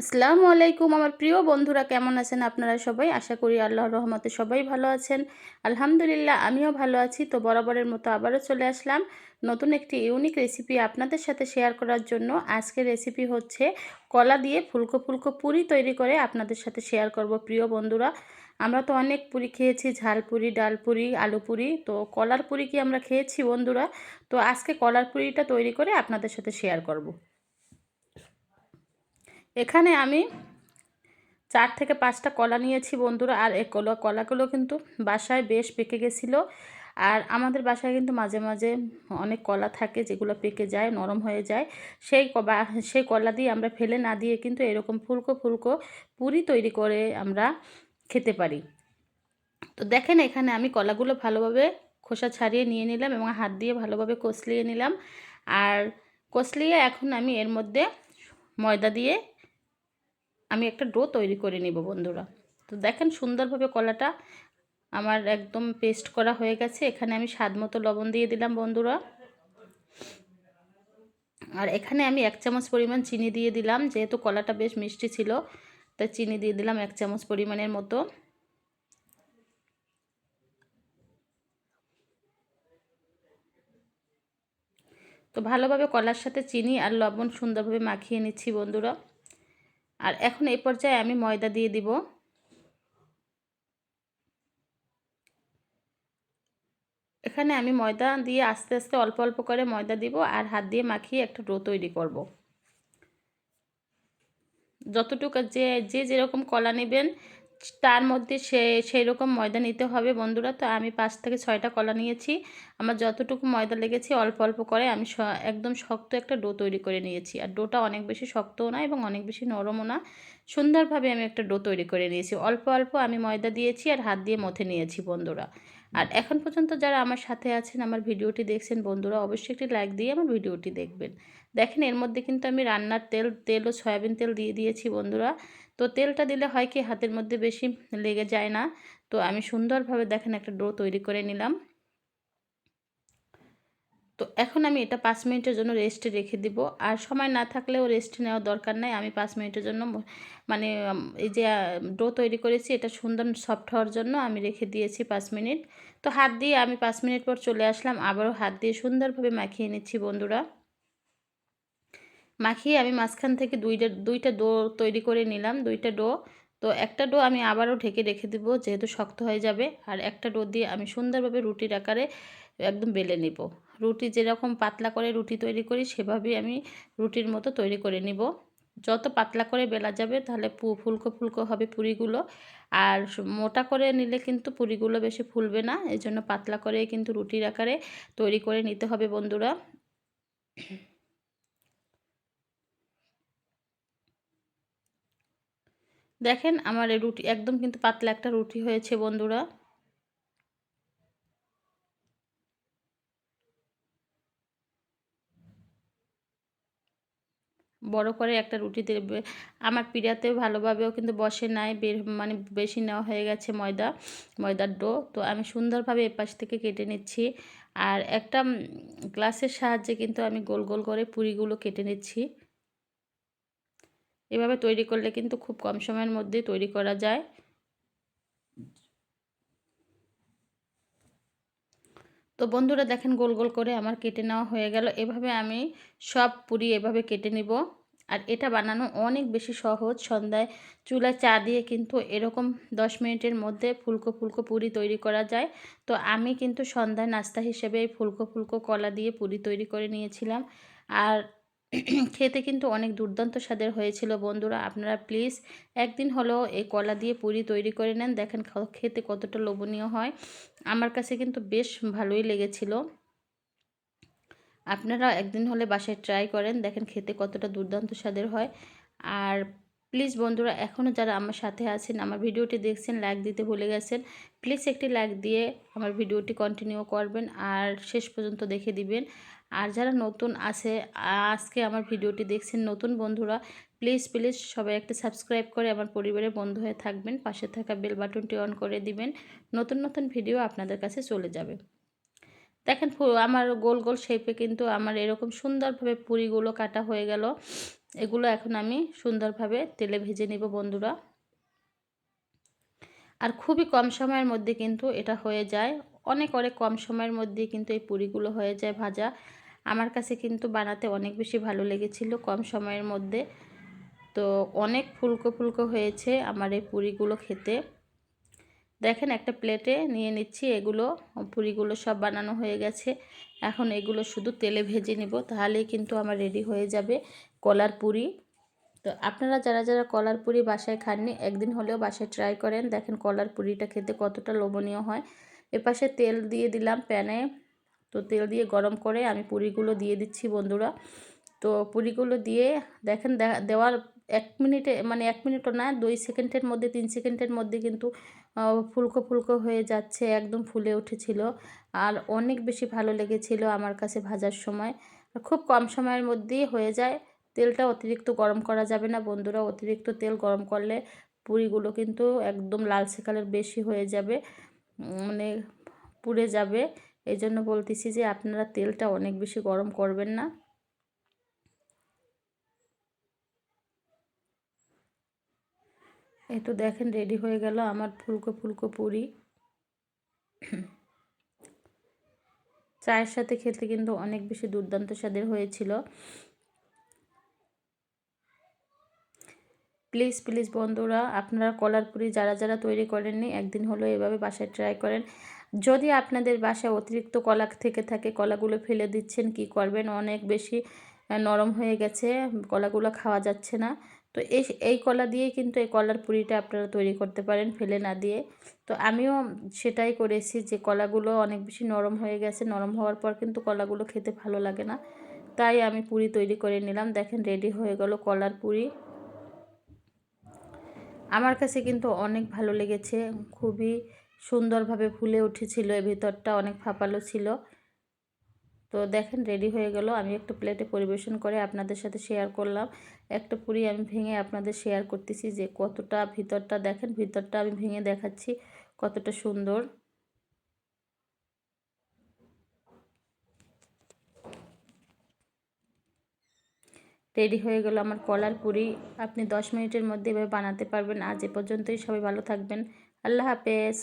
আসসালামু আলাইকুম আমার প্রিয় বন্ধুরা, কেমন আছেন আপনারা সবাই? আশা করি আল্লাহর রহমতে সবাই ভালো আছেন। আলহামদুলিল্লাহ, আমিও ভালো আছি। তো বরাবরের মতো আবারও চলে আসলাম নতুন একটি ইউনিক রেসিপি আপনাদের সাথে শেয়ার করার জন্য। আজকের রেসিপি হচ্ছে কলা দিয়ে ফুলকো ফুলকো পুরি তৈরি করে আপনাদের সাথে শেয়ার করব প্রিয় বন্ধুরা। আমরা তো অনেক পুরি খেয়েছি, ঝাল পুরি, ডাল পুরি, আলু পুরি। তো কলার পুরি কি আমরা খেয়েছি বন্ধুরা? তো আজকে কলার পুরিটা তৈরি করে আপনাদের সাথে শেয়ার করব। এখানে আমি চার থেকে পাঁচটা কলা নিয়েছি বন্ধুরা, আর এই কলা, কলাগুলো কিন্তু বাসায় বেশ পেকে গেছিল। আর আমাদের বাসায় কিন্তু মাঝে মাঝে অনেক কলা থাকে যেগুলো পেকে যায়, নরম হয়ে যায়। সেই সেই কলা দিয়ে আমরা ফেলে না দিয়ে কিন্তু এরকম ফুলকো ফুলকো পুরি তৈরি করে আমরা খেতে পারি। তো দেখেন এখানে আমি কলাগুলো ভালোভাবে খোসা ছাড়িয়ে নিয়ে নিলাম এবং হাত দিয়ে ভালোভাবে কষলিয়ে নিলাম। আর কষলিয়ে এখন আমি এর মধ্যে ময়দা দিয়ে আমি একটা ডো তৈরি করে নিব, বন্ধুরা। তো দেখেন সুন্দরভাবে কলাটা আমার একদম পেস্ট করা হয়ে গেছে। এখানে আমি স্বাদ মতো লবণ দিয়ে দিলাম, বন্ধুরা। আর এখানে আমি এক চামচ পরিমাণ চিনি দিয়ে দিলাম, যেহেতু কলাটা বেশ মিষ্টি ছিল, তাই চিনি দিয়ে দিলাম এক চামচ পরিমাণের মতো। তো ভালোভাবে কলার সাথে চিনি আর লবণ সুন্দরভাবে মাখিয়ে নিচ্ছি, বন্ধুরা। আর এখন এই পর্যায়ে আমি ময়দা দিয়ে দিব। এখানে আমি ময়দা দিয়ে আস্তে আস্তে অল্প অল্প করে ময়দা দিব আর হাত দিয়ে মাখিয়ে একটা ডো তৈরি করব। যতটুকু যে যে যেরকম কলা নেবেন তার মধ্যে সে সেই রকম ময়দা নিতে হবে বন্ধুরা। তো আমি পাঁচ থেকে ছয়টা কলা নিয়েছি। আমার যতটুকু ময়দা লেগেছে অল্প অল্প করে আমি একদম শক্ত একটা ডো তৈরি করে নিয়েছি। আর ডোটা অনেক বেশি শক্তও না এবং অনেক বেশি নরমও না। সুন্দরভাবে আমি একটা ডো তৈরি করে নিয়েছি। অল্প অল্প আমি ময়দা দিয়েছি আর হাত দিয়ে মথে নিয়েছি বন্ধুরা। আর এখন পর্যন্ত যারা আমার সাথে আছেন, আমার ভিডিওটি দেখছেন বন্ধুরা, অবশ্যই একটি লাইক দিয়ে আমার ভিডিওটি দেখবেন। দেখেন এর মধ্যে কিন্তু আমি রান্নার তেল তেল ও সয়াবিন তেল দিয়ে দিয়েছি বন্ধুরা। তো তেলটা দিলে হয় কি হাতের মধ্যে বেশি লেগে যায় না। তো আমি সুন্দরভাবে দেখেন একটা ডো তৈরি করে নিলাম। তো এখন আমি এটা পাঁচ মিনিটের জন্য রেস্টে রেখে দিব। আর সময় না থাকলেও রেস্ট নেওয়ার দরকার নাই। আমি পাঁচ মিনিটের জন্য মানে এই যে ডো তৈরি করেছি এটা সুন্দর সফট হওয়ার জন্য আমি রেখে দিয়েছি পাঁচ মিনিট। তো হাত দিয়ে আমি পাঁচ মিনিট পর চলে আসলাম। আবারও হাত দিয়ে সুন্দরভাবে মাখিয়ে নিচ্ছি বন্ধুরা। মাখিয়ে আমি মাঝখান থেকে দুইটা দুইটা ডো তৈরি করে নিলাম, দুইটা ডো। তো একটা ডো আমি আবারও ঢেকে রেখে দেব, যেহেতু শক্ত হয়ে যাবে। আর একটা ডো দিয়ে আমি সুন্দরভাবে রুটির আকারে একদম বেলে নিব। রুটি যেরকম পাতলা করে রুটি তৈরি করি, সেভাবেই আমি রুটির মতো তৈরি করে নিব। যত পাতলা করে বেলা যাবে, তাহলে পু, ফুলকো ফুলকো হবে পুরিগুলো। আর মোটা করে নিলে কিন্তু পুরিগুলো বেশি ফুলবে না এই জন্য পাতলা করে কিন্তু রুটির আকারে তৈরি করে নিতে হবে বন্ধুরা। দেখেন আমার রুটি, একদম কিন্তু পাতলা একটা রুটি হয়েছে বন্ধুরা। বড় করে একটা রুটি দেবে। আমার পিড়াতেও ভালোভাবেও কিন্তু বসে নাই, বের মানে বেশি নেওয়া হয়ে গেছে ময়দা, ময়দার ডো। তো আমি সুন্দরভাবে এপাশ থেকে কেটে নিচ্ছি। আর একটা গ্লাসের সাহায্যে কিন্তু আমি গোল গোল করে পুরিগুলো কেটে নিচ্ছি। এভাবে তৈরি করলে কিন্তু খুব কম সময়ের মধ্যে তৈরি করা যায়। তো বন্ধুরা দেখেন গোল গোল করে আমার কেটে নেওয়া হয়ে গেল। এভাবে আমি সব পুরি এভাবে কেটে নিব। আর এটা বানানো অনেক বেশি সহজ। সন্ধ্যায় চুলায় চা দিয়ে কিন্তু এরকম দশ মিনিটের মধ্যে ফুলকো ফুলকো পুরি তৈরি করা যায়। তো আমি কিন্তু সন্ধ্যায় নাস্তা হিসেবে ফুলকো ফুলকো কলা দিয়ে পুরি তৈরি করে নিয়েছিলাম। আর খেতে কিন্তু অনেক দুর্দান্ত স্বাদের হয়েছিল বন্ধুরা। আপনারা প্লিজ একদিন হলেও এই কলা দিয়ে পুরি তৈরি করে নেন। দেখেন খেতে কতটা লোভনীয় হয়। আমার কাছে কিন্তু বেশ ভালোই লেগেছিল। আপনারা একদিন হলে বাসায় ট্রাই করেন। দেখেন খেতে কতটা দুর্দান্ত স্বাদের হয়। আর প্লিজ বন্ধুরা এখনও যারা আমার সাথে আছেন, আমার ভিডিওটি দেখছেন লাইক দিতে ভুলে গেছেন প্লিজ একটি লাইক দিয়ে আমার ভিডিওটি কন্টিনিউ করবেন। আর শেষ পর্যন্ত দেখে দিবেন। আর যারা নতুন আছে, আজকে আমার ভিডিওটি দেখছেন নতুন বন্ধুরা প্লিজ প্লিজ সবাই একটা সাবস্ক্রাইব করে আমার পরিবারের বন্ধু হয়ে থাকবেন। পাশে থাকা বেল বাটনটি অন করে দিবেন। নতুন নতুন ভিডিও আপনাদের কাছে চলে যাবে। দেখেন আমার গোল গোল শেপে কিন্তু আমার এরকম সুন্দরভাবে পুরিগুলো কাটা হয়ে গেল। এগুলো এখন আমি সুন্দরভাবে তেলে ভেজে নিব বন্ধুরা। আর খুবই কম সময়ের মধ্যে কিন্তু এটা হয়ে যায়। অনেক অনেক কম সময়ের মধ্যে কিন্তু এই পুরিগুলো হয়ে যায় ভাজা। আমার কাছে কিন্তু বানাতে অনেক বেশি ভালো লেগেছিল কম সময়ের মধ্যে। তো অনেক ফুলকো ফুলকো হয়েছে আমার এই পুরিগুলো খেতে। দেখেন একটা প্লেটে নিয়ে নিচ্ছি এগুলো, পুরিগুলো সব বানানো হয়ে গেছে। এখন এগুলো শুধু তেলে ভেজে নিব, তাহলেই কিন্তু আমার রেডি হয়ে যাবে কলার পুরি। তো আপনারা যারা যারা কলার পুরি বাসায় খাননি, একদিন হলেও বাসায় ট্রাই করেন। দেখেন কলার পুরিটা খেতে কতটা লোভনীয় হয়। এপাশে তেল দিয়ে দিলাম প্যানে। তো তেল দিয়ে গরম করে আমি পুরিগুলো দিয়ে দিচ্ছি বন্ধুরা। তো পুরিগুলো দিয়ে দেখেন দেওয়ার এক মিনিটে মানে এক মিনিটও না, দুই সেকেন্ডের মধ্যে, তিন সেকেন্ডের মধ্যে কিন্তু ফুলকো ফুলকো হয়ে যাচ্ছে, একদম ফুলে উঠেছিল। আর অনেক বেশি ভালো লেগেছিল আমার কাছে ভাজার সময়। খুব কম সময়ের মধ্যেই হয়ে যায়। তেলটা অতিরিক্ত গরম করা যাবে না বন্ধুরা, অতিরিক্ত তেল গরম করলে পুরিগুলো কিন্তু একদম লালচে কালার বেশি হয়ে যাবে মানে পুড়ে যাবে। এই জন্য বলতেছি যে আপনারা তেলটা অনেক বেশি গরম করবেন না। এই তো দেখেন রেডি হয়ে গেল আমার ফুলকো ফুলকো পুরি। চায়ের সাথে খেতে কিন্তু অনেক বেশি দুর্দান্ত স্বাদের হয়েছিল। প্লিজ প্লিজ বন্ধুরা, আপনারা কলার পুরি যারা যারা তৈরি করেননি, একদিন হলো এভাবে বাসায় ট্রাই করেন। যদি আপনাদের বাসায় অতিরিক্ত কলা থেকে থাকে, কলাগুলো ফেলে দিচ্ছেন, কি করবেন? অনেক বেশি নরম হয়ে গেছে, কলাগুলো খাওয়া যাচ্ছে না। তো এই এই কলা দিয়ে কিন্তু এই কলার পুরিটা আপনারা তৈরি করতে পারেন, ফেলে না দিয়ে। তো আমিও সেটাই করেছি যে কলাগুলো অনেক বেশি নরম হয়ে গেছে, নরম হওয়ার পর কিন্তু কলাগুলো খেতে ভালো লাগে না। তাই আমি পুরি তৈরি করে নিলাম। দেখেন রেডি হয়ে গেল কলার পুরি। আমার কাছে কিন্তু অনেক ভালো লেগেছে, খুবই সুন্দরভাবে ফুলে উঠেছিল এ ভিতরটা অনেক ফাঁপালো ছিল। তো দেখেন রেডি হয়ে গেল। আমি একটা প্লেটে পরিবেশন করে আপনাদের সাথে শেয়ার করলাম। একটা পুরি আমি ভেঙে আপনাদের শেয়ার করতেছি যে কতটা ভিতরটা, দেখেন ভিতরটা আমি ভেঙে দেখাচ্ছি কতটা সুন্দর। রেডি হয়ে গেল আমার কলার পুরি। আপনি দশ মিনিটের মধ্যে এভাবে বানাতে পারবেন। আজ এ পর্যন্তই। সবাই ভালো থাকবেন। আল্লাহ হাফেজ।